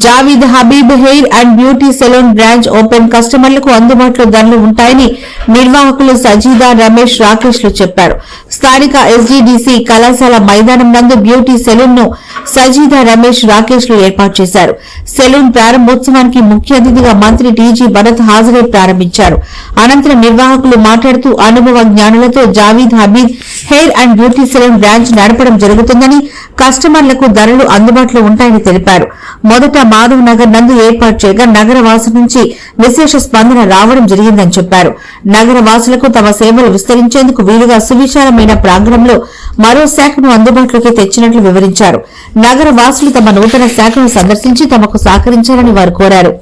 Javed Habib hair and beauty salon branch open కస్టమర్లకు అందుబాటులో ధరలు ఉంటాయని నిర్వాహకులు సజీదా రమేష్ రాకేష్లు చెప్పారు. స్థానిక ఎస్జీడీసీ కళాశాల మైదానం నందు బ్యూటీ సెలూన్ను సజీదా రమేష్ రాకేష్లు ఏర్పాటు చేశారు. సెలూన్ ప్రారంభోత్సవానికి ముఖ్య అతిథిగా మంత్రి టీజీ భరత్ హాజరై ప్రారంభించారు. అనంతరం నిర్వాహకులు మాట్లాడుతూ అనుభవ జ్ఞానులతో Javed Habib hair and beauty salon branch నడపడం జరుగుతుందని కస్టమర్లకు ధరలు అందుబాటులో ఉంటాయని తెలిపారు. మొదట మాధవ్ నగర్ నందు ఏర్పాటు చేయగా నగర వాసుల నుంచి విశేష స్పందన రావడం జరిగిందని చెప్పారు. నగర వాసులకు తమ సేవలు విస్తరించేందుకు వీలుగా సువిశాలమైన ప్రాంగణంలో మరో శాఖను అందుబాటులోకి తెచ్చినట్లు వివరించారు. నగర వాసులు తమ నూతన శాఖను సందర్శించి తమకు సహకరించాలని వారు కోరారు.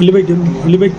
ಇಲ್ಲಿ ಬೈಕ್ ಇಲ್ಲಿ ಬೈಕ್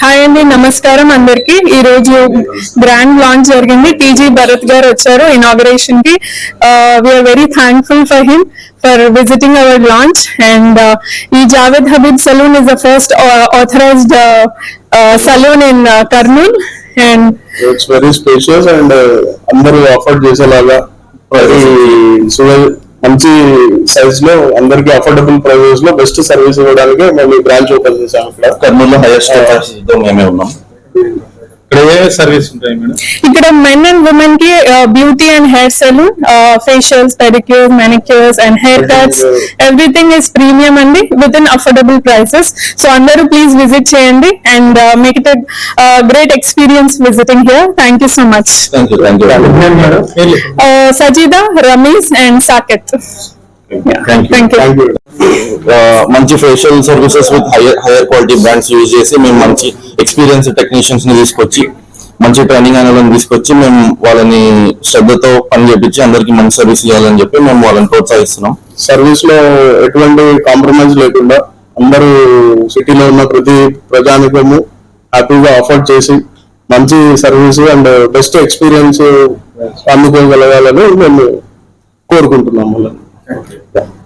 హాయ్ అండి నమస్కారం అందరికి. ఈ రోజు గ్రాండ్ లాంచ్ జరిగింది టీజీ భరత్ గారు వచ్చారు ఇనాగరేషన్కి. We're very thankful for him for visiting our launch and ఈ Javed Habib salon is the first authorised salon in Kurnool and it's very spacious and అందరూ అఫోర్డ్ చేసేలాగా ప్రతి మంచి సైజ్లో అందరికి అఫోర్డబుల్ ప్రైజెస్లో బెస్ట్ సర్వీస్ ఇవ్వడానికి మేము బ్రాంచ్ ఓపెన్ చేసాం అక్కడ. కర్నూలులో హైయెస్ట్ మేమే ఉన్నాం. ఇక్కడ మెన్ అండ్ ఉమెన్కి beauty and hair salon facials pedicure manicures and haircuts everything is premium అండి with in affordable prices so అందరూ ప్లీజ్ విజిట్ చేయండి and make it great experience visiting here thank you so much Sajida Ramesh and Saketh మంచి facial services with higher higher quality brands use చేసి మేము మంచి experience టెక్నీషియన్స్ని తీసుకొచ్చి మంచి training వాళ్ళని తీసుకొచ్చి మేము వాళ్ళని శ్రద్ధతో పని చేపించి అందరికి మంచి సర్వీస్ ఇవ్వాలని చెప్పి మేము వాళ్ళని ప్రోత్సహిస్తున్నాం. సర్వీస్లో ఎటువంటి కాంప్రమైజ్ లేకుండా అందరూ సిటీలో ఉన్న ప్రతి ప్రజానికము హ్యాపీగా అఫోర్డ్ చేసి మంచి సర్వీస్ అండ్ బెస్ట్ ఎక్స్పీరియన్స్ అందుకోగలగాలని మేము కోరుకుంటున్నాం వాళ్ళని.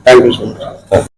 Thank you so much